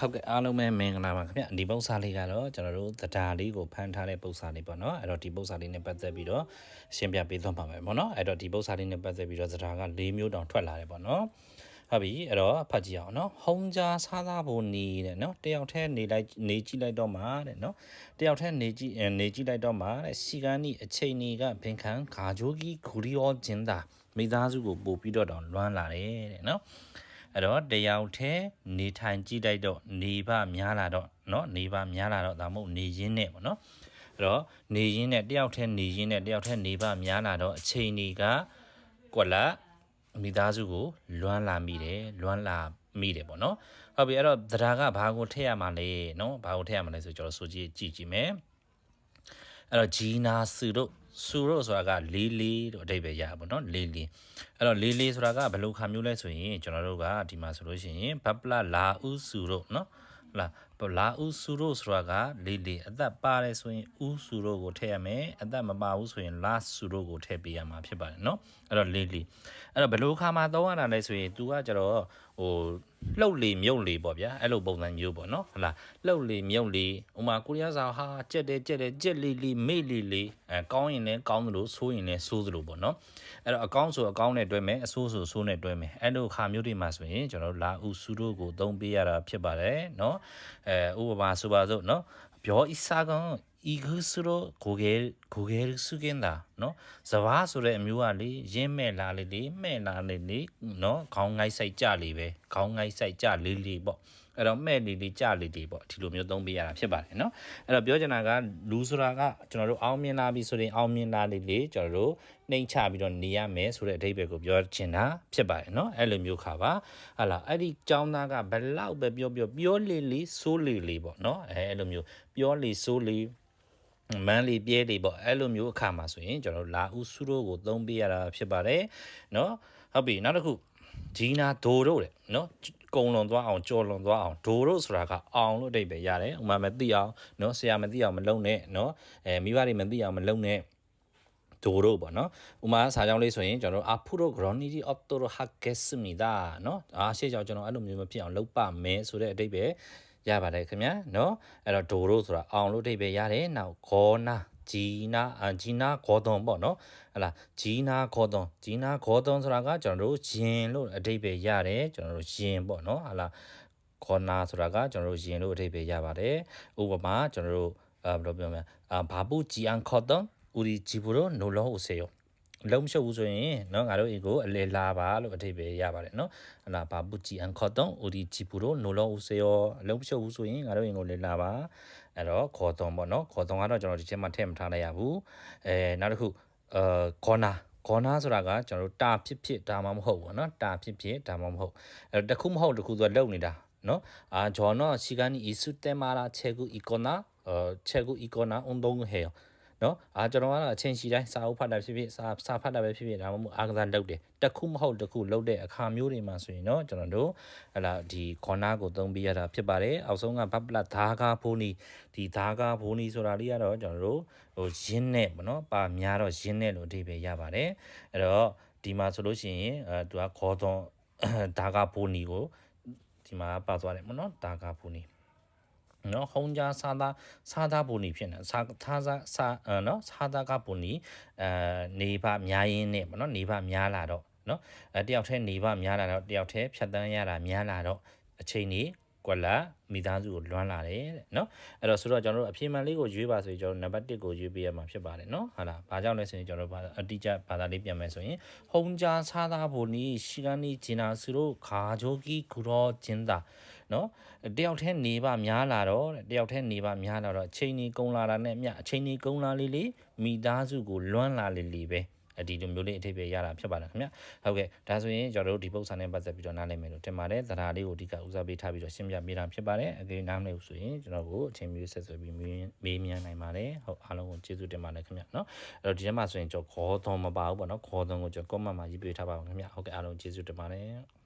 ဟုတ်ကဲ့အားလုံးပဲမင်္ဂလာပါခင်ဗျဒီပု္ပ္ပစာလေးကတော့ကျွန်တော်တို့တရားလေးကိုဖန်ထားတဲ့ပု္ပ္ပစာလေးပေါ့နော်အဲ့တော့ဒီပု္ပ္ပစာလေးနဲ့ပတ်သက်ပြီးတော့ရှင်းပြပေးသွားပါမယ်ပေါ့နော်အဲ့တော့ဒီပု္ပ္ပစာလေးနဲ့ပတ်သက်ပြီးတော့တရားက၄မျိုးတောင်ထွက်လာတယ်ပေါ့နော်ဟုတ်ပြီအဲ့တော့ဖတ်ကြည့်အောင်နော်ဟုံကြားစားသားဖို့နေတဲ့နော်တယောက်တည်းနေလိုက်နေကြည့်လိုက်တော့မှာတဲ့နော်တယောက်တည်းနေကြည့်နေကြည့်လိုက်တော့မှာတဲ့စီကန်းဤအချိန်ကြီးကဘင်ခံဂါဂျိုကြီးဂူရီယောဂျင်တာမိသားစုကိုပို့ပြီးတော့တောင်လွမ်းလာတယ်တဲ့နော် အဲ့တော့တယောက်တည်းနေထိုင်ကြည့်လိုက်တော့နေပါများလာတော့เนาะနေပါများလာတော့ဒါမှမဟုတ်နေရင်းနဲ့ပေါ့နော်အဲ့တော့နေရင်းနဲ့တယောက်တည်းနေရင်းနဲ့တယောက်တည်းနေပါများလာတော့အချိန်ကြီးကကွက်လာမိသားစုကိုလွမ်းလာမိတယ်လွမ်းလာမိတယ်ပေါ့နော်ဟုတ်ပြီအဲ့တော့တရားကဘာကိုထည့်ရမှာလဲเนาะဘာကိုထည့်ရမှာလဲဆိုကျွန်တော်ဆိုကြည့်ကြည့်ကြည့်မယ် အဲ့တော့ဂျီနာစုတို့စုတို့ဆိုတာကလေးလေးတို့အတိတ်ပဲရပါဘောเนาะလေးလေးအဲ့တော့လေးလေးဆိုတာကဘယ်လိုခါမျိုးလဲဆိုရင်ကျွန်တော်တို့ကဒီမှာဆိုလို့ရှိရင်ဘပလာလာဥစုတို့เนาะလာ လာဥစုတို့ဆိုတာကလေးလေးအသက်ပါတယ်ဆိုရင်ဥစုတို့ကိုထည့်ရမယ်အသက်မပါဘူးဆိုရင်လာစုတို့ကိုထည့်ပေးရမှာဖြစ်ပါတယ်เนาะအဲ့တော့လေးလေးအဲ့တော့ဘယ်လိုခါမှာသုံးရတာလဲဆိုရင် तू ကကျတော့ဟိုလှုပ်လေမြုပ်လေပေါ့ဗျာအဲ့လိုပုံစံမျိုးပေါ့နော်ဟလာလှုပ်လေမြုပ်လေဥမာကိုရီးယားစာဟာကြက်တယ်ကြက်တယ်ကြက်လီလီမေ့လီလီအဲကောင်းရင်လည်းကောင်းသလိုဆိုးရင်လည်းဆိုးသလိုပေါ့နော်အဲ့တော့အကောင်းဆိုအကောင်းနဲ့တွဲမယ်အဆိုးဆိုဆိုးနဲ့တွဲမယ်အဲ့လိုခါမျိုးတွေမှာဆိုရင်ကျွန်တော်လာဥစုတို့ကိုသုံးပေးရတာဖြစ်ပါတယ်နော် အဲဥပမာဆိုပါစို့နော်ပြောဤစာကောင်ဤခုစရကိုဂဲကိုဂဲစုကင်းတာနော်စဘာဆိုတဲ့အမျိုးကလေရင်းမဲ့လာလေလေမဲ့လာလေလေနော်ခေါင်းငိုက်ဆိုင်ကြလေပဲခေါင်းငိုက်ဆိုင်ကြလေလေပေါ့ အဲ့တော့မဲ့လေလေကြလေလေပေါ့ဒီလိုမျိုးသုံးပေးရတာဖြစ်ပါတယ်နော်အဲ့တော့ပြောချင်တာကလူဆိုတာကကျွန်တော်တို့အောင်မြင်လာပြီဆိုရင်အောင်မြင်လာလေလေကျွန်တော်တို့နှိမ့်ချပြီးတော့နေရမယ်ဆိုတဲ့အဓိပ္ပာယ်ကိုပြောချင်တာဖြစ်ပါတယ်နော်အဲ့လိုမျိုးခါပါဟာလာအဲ့ဒီចောင်းသားကဘလောက်ပဲပြောပြောပြောလေလေဆိုးလေလေပေါ့နော်အဲအဲ့လိုမျိုးပြောလေဆိုးလေမန်းလီပြဲတွေပေါ့အဲ့လိုမျိုးအခါမှာဆိုရင်ကျွန်တော်တို့လာဦးစုတို့ကိုသုံးပေးရတာဖြစ်ပါတယ်เนาะဟုတ်ပြီနောက်တစ်ခုဂျီနာဒိုတို့တဲ့เนาะ ကုံလွန်သွားအောင်ကြော်လွန်သွားအောင်ဒိုတို့ဆိုတာကအောင်လို့အဓိပ္ပာယ်ရတယ်ဥမာမသိအောင်เนาะဆရာမသိအောင်မလုပ်နဲ့เนาะအဲမိဘတွေမသိအောင်မလုပ်နဲ့ဒိုတို့ပေါ့နော်ဥမာစာကြောင်းလေးဆိုရင်ကျွန်တော်တို့ apuro gronidi ottoro hakesmida เนาะအားရှေ့ကြောင်ကျွန်တော်အဲ့လိုမျိုးမဖြစ်အောင်လုပ်ပါမယ်ဆိုတဲ့အဓိပ္ပာယ်ရပါတယ်ခင်ဗျာเนาะအဲ့တော့ဒိုရိုဆိုတာအောင်လို့အဓိပ္ပာယ်ရတယ်နောက်ဂောနာ ဂျီနာအဂျီနာဂေါသွန်ပေါ့နော်ဟလာဂျီနာဂေါသွန်ဂျီနာဂေါသွန်ဆိုတာကကျွန်တော်တို့ယင်လို့အဓိပ္ပာယ်ရတယ်ကျွန်တော်တို့ယင်ပေါ့နော်ဟလာခေါ်နာဆိုတာကကျွန်တော်တို့ယင်လို့အဓိပ္ပာယ်ရပါတယ်ဥပမာကျွန်တော်တို့အဲဘယ်လိုပြောမလဲအာဘာဘူးဂျီအန်ခေါ်သွန်ဦးဒီဂျီဘူရိုနိုလောဥစေယော လုံးမရှုပ်ဘူးဆိုရင်เนาะငါတို့အီကိုအလေလာပါလို့အထိပ္ပယ်ရပါတယ်เนาะဟလာဘာဘူးဂျီအန်ခေါ်တော့ဦးဒီဂျီပူရိုနိုလောဦးစေယောအလုံးမရှုပ်ဘူးဆိုရင်ငါတို့အီကိုလေလာပါအဲ့တော့ခေါ်တော့ပေါ့เนาะခေါ်တော့ကတော့ကျွန်တော်ဒီချက်မှထည့်မထားလိုက်ရဘူးအဲနောက်တစ်ခုအာခေါ်နာခေါ်နာဆိုတာကကျွန်တော်တို့တာဖြစ်ဖြစ်ဒါမှမဟုတ်ဘူးเนาะတာဖြစ်ဖြစ်ဒါမှမဟုတ်အဲ့တော့တစ်ခုမဟုတ်တစ်ခုဆိုလုံနေတာเนาะအာဂျော်နော်시간이있을때마다책을읽거나어책을읽거나운동을해요 နော်အာကျွန်တော်ကတော့အချင်းရှိတိုင်းစာအုပ်ဖတ်တာဖြစ်ဖြစ်စာစာဖတ်တာပဲဖြစ်ဖြစ်ဒါမှမဟုတ်အားကစားလုပ်တယ်တစ်ခုမဟုတ်တစ်ခုလုပ်တဲ့အခါမျိုးတွေမှာဆိုရင်တော့ကျွန်တော်တို့ဟလာဒီခေါနာကိုသုံးပြရတာဖြစ်ပါတယ်အောက်ဆုံးကဘပလဒါကာဖိုးနီဒီဒါကာဖိုးနီဆိုတာလေးကတော့ကျွန်တော်တို့ဟိုရင်းနဲ့ပေါ့နော်ပါများတော့ရင်းနဲ့လို့အဓိပ္ပာယ်ရပါတယ်အဲ့တော့ဒီမှာဆိုလို့ရှိရင်အဲသူကခေါ်တော့ဒါကာဖိုးနီကိုဒီမှာပါသွားတယ်ပေါ့နော်ဒါကာဖိုးနီ နော်ဟုံကြားစားသားစားသားပုံနေဖြစ်နေစားသားစားစားနော်စားသားကပုံနေအဲနေပါများရင်းနဲ့ပေါ့နော်နေပါများလာတော့နော်အဲတယောက်တည်းနေပါများလာတော့တယောက်တည်းဖြတ်တန်းရတာများလာတော့အချိန်ကြီး ကွက်လာမိသားစုကိုလွမ်းလာတယ်တဲ့နော်အဲ့တော့ဆိုတော့ကျွန်တော်တို့အပြေမှန်လေးကိုရွေးပါဆိုရင်ကျွန်တော်နံပါတ်1ကိုရွေးပေးရမှာဖြစ်ပါတယ်နော်ဟုတ်လားဘာကြောင့်လဲဆိုရင်ကျွန်တော်တို့အတိအကျဘာသာလေးပြန်မယ်ဆိုရင်ဟုံဂျာစာသားဘိုနီရှီဂန်နီဂျင်နာစုတို့ခါဂျိုကီဂူရောဂျင်တာနော်တယောက်တည်းနေပါများလာတော့တယောက်တည်းနေပါများလာတော့အချိန်ကြီးကုန်းလာတာနဲ့မြအချိန်ကြီးကုန်းလာလေးလေးမိသားစုကိုလွမ်းလာလေးလေးပဲအ ဒီလိုမျိုးလေးအထိပ္ပယ်ရတာဖြစ်ပါတယ်ခင်ဗျဟုတ်ကဲ့ဒါဆိုရင်ကျွန်တော်တို့ဒီပု္ပ္ပာနဲ့ပတ်သက်ပြီးတော့နားလည်မယ်လို့ထင်ပါတယ်သရာလေးကိုအဓိကဦးစားပေးထားပြီးတော့ရှင်းပြပေးတာဖြစ်ပါတယ်အကေနားမလည်ဘူးဆိုရင်ကျွန်တော်ကိုအချိန်မျိုးဆက်ဆွဲပြီးမေးမြန်းနိုင်ပါတယ်ဟုတ်အားလုံးကိုကျေးဇူးတင်ပါတယ်ခင်ဗျနော်အဲ့တော့ဒီထဲမှာဆိုရင်ကျွန်တော်ခေါ်သွန်မပါဘူးပေါ့နော်ခေါ်သွန်ကိုကျွန်တော် comment မှာရေးပေးထားပါအောင်ခင်ဗျဟုတ်ကဲ့အားလုံးကျေးဇူးတင်ပါတယ်